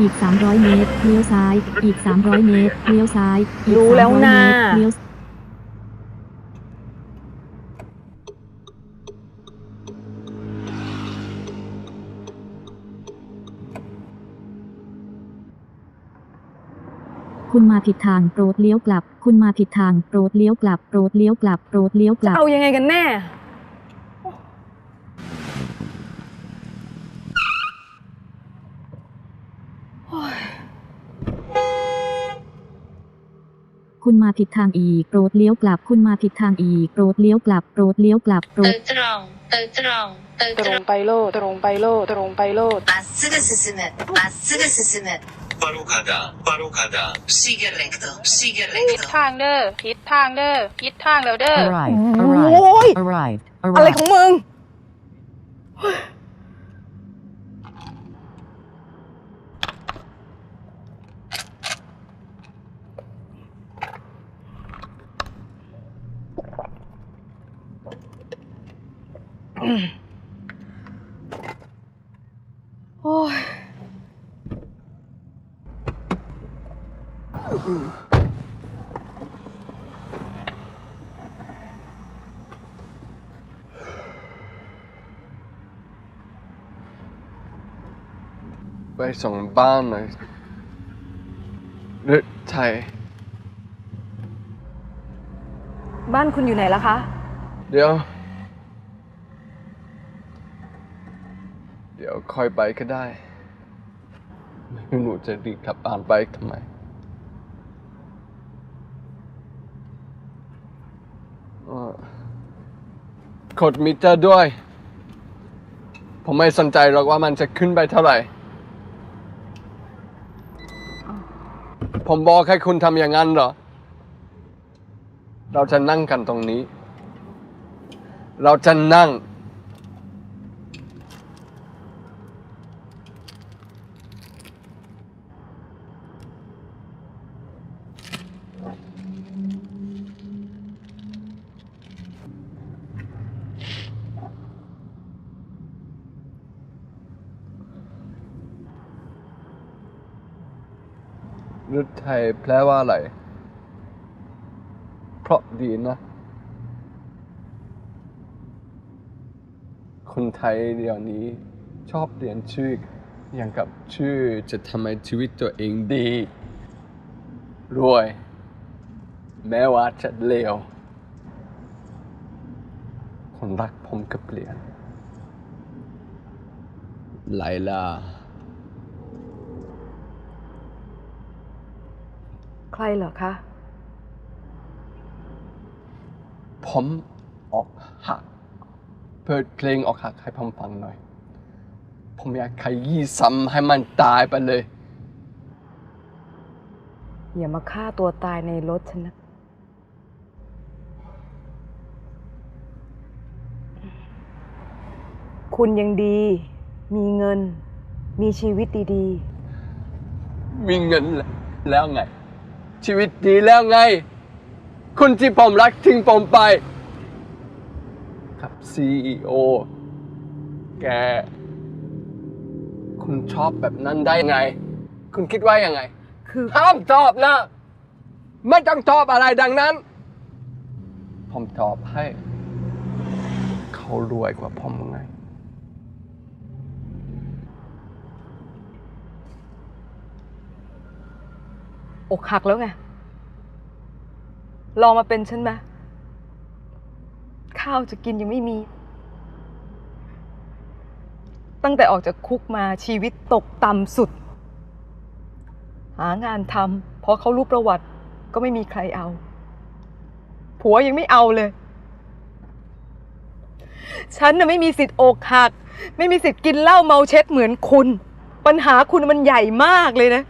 อีก 300 เมตร เลี้ยวซ้าย อีก 300 เมตร เลี้ยวซ้าย อีกรู้แล้ว300นะเมตรเลี้ยวคุณมาผิดทางโปรดเลี้ยวกลับ คุณมาผิดทางโปรดเลี้ยวกลับ โปรดเลี้ยวกลับ โปรดเลี้ยวกลับ เอายังไงกันแน่ คุณมาผิดทางอีกโปรดเลี้ยวกลับ คุณมาผิดทางอีกโปรดเลี้ยวกลับโปรดเลี้ยวกลับโปรดตรงตรงตรงไปโลดตรงไปโลดตรงไปโลดมาสึกสึมมาสึกสึม 바로 가다 바로 가다 시계 렉터 시계 렉터 ทิดทางเด้อผิดทางเด้อผิดทางแล้วเด้อ arrive arrive arrive อะไรของมึง ไปส่งบ้านหน่อยฤทัยบ้านคุณอยู่ไหนล่ะคะ เดี๋ยว เดี๋ยวค่อยไปก็ได้ ไม่รู้หนูจะรีบกลับบ้านไปทำไมเอ่อ กดมิเตอร์ด้วย ผมไม่สนใจหรอกว่ามันจะขึ้นไปเท่าไหร่ ผมบอกให้คุณทำอย่างนั้นเหรอ เราจะนั่งกันตรงนี้ เราจะนั่ง รุด ไทยแปลว่าอะไร เพราะดีนะ คนไทยเดี๋ยวนี้ชอบเปลี่ยนชื่ออย่างกับชื่อจะทำให้ชีวิตตัวเองดี รวย แม้ว่าจะเลวคนรักผมก็เปลี่ยนไลลา ใครเหรอคะ ผมออกหัก เปิดเพลงออกหักให้ผมฟังหน่อย ผมอยากขยี้ซ้ำให้มันตายไปเลย อย่ามาฆ่าตัวตายในรถฉันนะ คุณยังดี มีเงิน มีชีวิตดีมีเงินแล้วไง ชีวิตดีแล้วไง คุณที่ผมรักทิ้งผมไป ครับ CEO แก คุณชอบแบบนั้นได้ไง คุณคิดว่ายังไงๆคือห้ามตอบนะ ไม่ต้องตอบอะไรดังนั้น ผมตอบให้ เขารวยกว่าผมไง อกหักแล้วไง ลองมาเป็นฉันไหมข้าวจะกินยังไม่มี ตั้งแต่ออกจากคุกมาชีวิตตกต่ำสุด หางานทำเพราะเขารู้ประวัติก็ไม่มีใครเอา ผัวยังไม่เอาเลย ฉันน่ะไม่มีสิทธิ์อกหัก ไม่มีสิทธิ์กินเหล้าเมาเช็ดเหมือนคุณ ปัญหาคุณมันใหญ่มากเลยนะ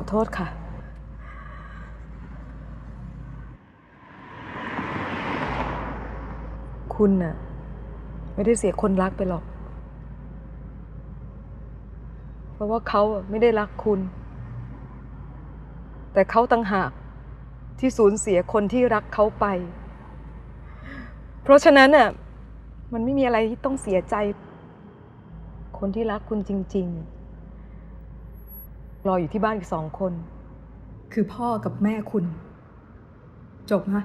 อโทษค่ะ คุณน่ะ ไม่ได้เสียคนรักไปหรอก เพราะว่าเขาไม่ได้รักคุณ แต่เขาต่างหากที่สูญเสียคนที่รักเขาไป เพราะฉะนั้นน่ะ มันไม่มีอะไรที่ต้องเสียใจ คนที่รักคุณจริง ๆ รออยู่ที่บ้านอีกสองคน คือพ่อกับแม่คุณ จบฮะ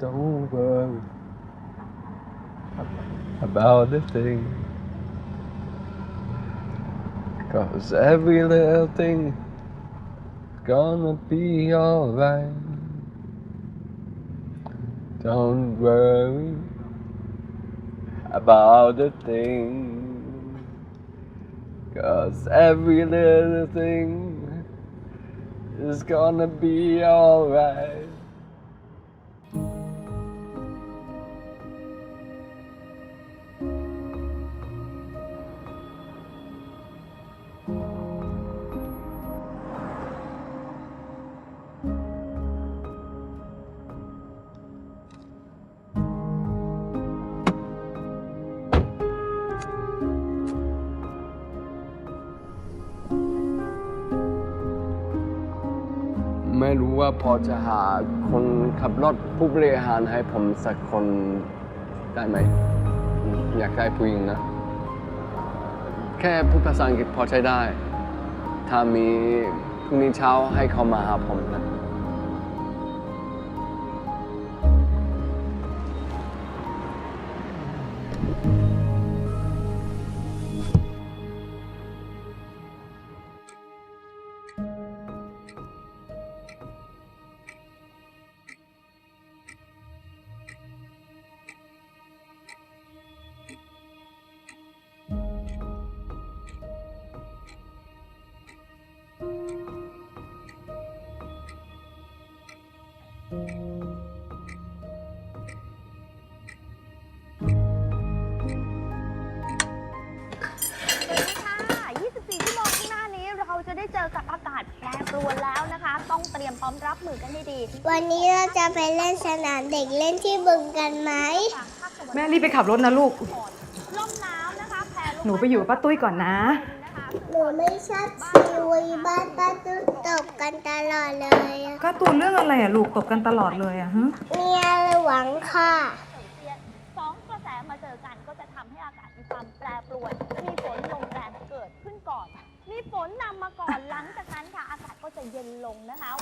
Don't worry about the thing. Cause every little thing gonna be alright. Don't worry about the thing. Cause every little thing is gonna be alright. ว่าพอจะหาคนขับรถผู้บริหารให้ผมสักคนได้ไหม อยากได้ผู้หญิงนะ แค่พูดภาษาอังกฤษพอใช้ได้ ถ้ามีพรุ่งนี้เช้าให้เขามาหาผมนะค่ะ รียมพร้อมรับมือกันให้ดีวันนี้เราจะไปเล่นสนามเด็กเล่นที่บึงกันไหมแม่รีบไปขับรถนะลูกลมหนาวนะคะแผ่ลงหนูไปอยู่กับป้าตุ้ยก่อนนะ นะคะหนูไม่ชอบทีวีบ้านป้าตุ๊กตบกันตลอดเลยอะก็ตูนเรื่องอะไรอะลูกตบกันตลอดเลยอะฮะเมียหวังค่ะสองกระแสมาเจอกันก็จะทำให้อากาศมีความแปรปรวน มีฝนลมแรงเกิดขึ้นก่อน มีฝนนำมาก่อนหลังจากนั้นค่ะ อากาศก็จะเย็นลงนะคะ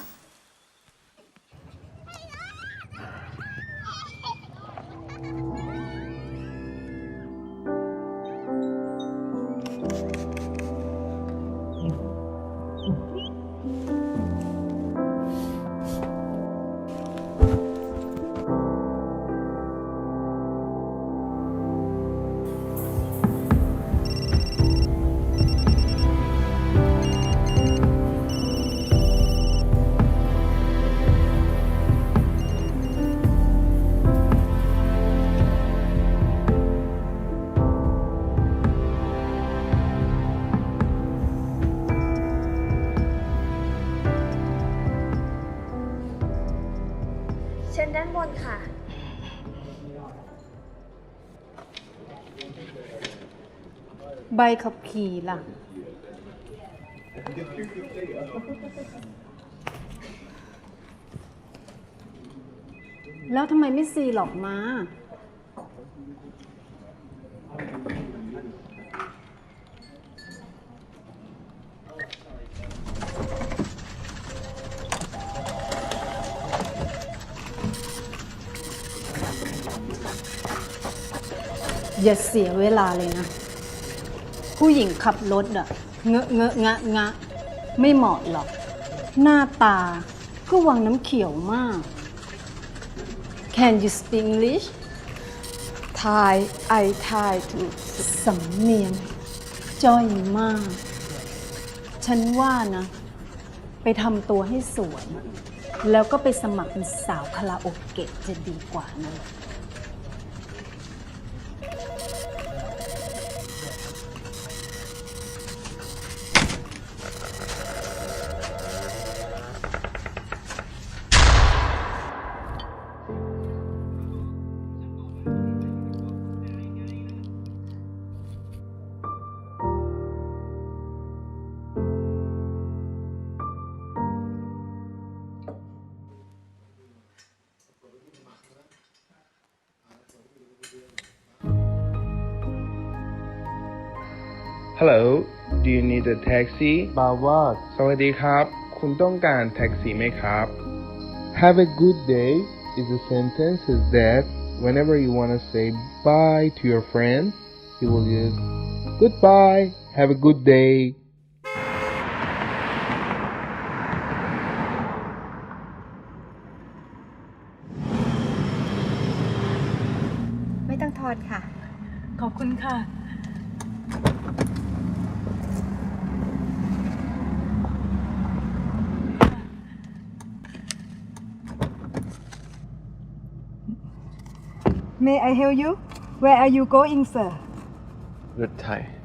เใบขับขี่ล่ะ แล้วทำไมไม่ซีหลอกมา อย่าเสียเวลาเลยนะ ผู้หญิงขับรถอะเงอะเงอะงะงะ ไม่เหมาะหรอก หน้าตาก็วังน้ำเขียวมาก Can you speak English Thai I Thai to สำเนียงจ้อยมาก ฉันว่านะ ไปทำตัวให้สวย แล้วก็ไปสมัครเป็นสาวคาราโอเกะจะดีกว่านะ Hello do you need a taxi บาว่าสวัสดีครับ คุณต้องการแท็กซี่ไหมครับ Have a good day is a sentence is that whenever you want to say bye to your friend you will use goodbye have a good day May I help you? Where are you going sir? Good รถ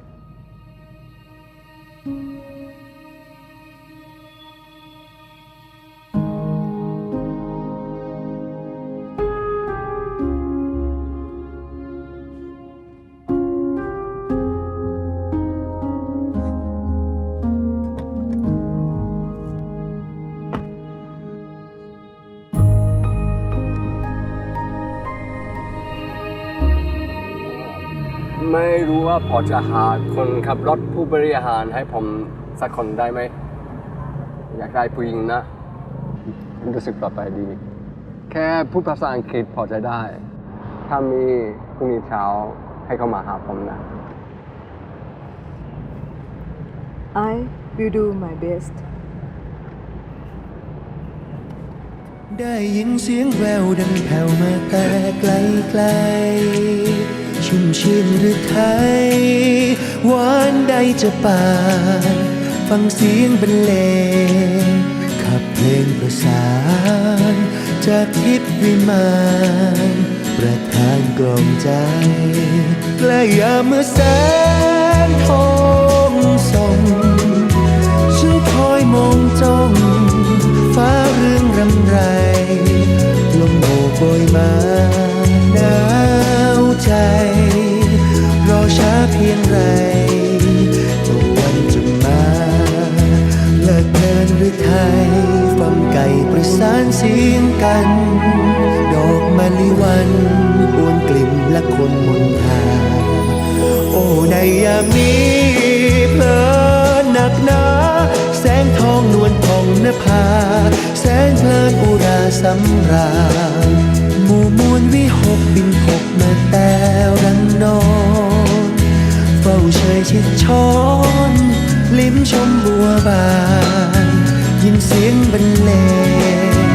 ไทยไม่รู้ว่าพอจะหาคนขับรถผู้บริหารให้ผมสักคนได้ไหม อยากได้ผู้หญิงนะ รู้สึกปลอดภัยดี แค่พูดภาษาอังกฤษพอจะได้ ถ้ามีพรุ่งนี้เช้าให้เขามาหาผมนะ I will do my best ได้ยินเสียงแววดังแผ่วมาแต่ไกลไกลๆ ชุ่มชื่นหรือไทยหวานใดจะปานฟังเสียงบรรเลงขับเพลงประสาน จากทิพวิมานประทานกล่อมใจใกล้ยามเมื่อแสงทองส่องฉันคอยมองจ้อง ฟ้าเรื่องรำไร ลมโบกโบยมาหนา ใจ รอช้าเพียงไรตะวันจะมาเลิกเดินหรือไทยฟังไก่ประสานเสียงกัน ดอกมะลิวันอวนกลิ่นและคนมนทาโอ้ในยามนี้เพลินหนักหนาแสงทองนวลผ่องนภา แสงเพลินอุราสำราญ มาแต่รังนอนเฝ้าเชยชิดช้อน ลิ้มชมบัวบาน ยินเสียงบรรเลง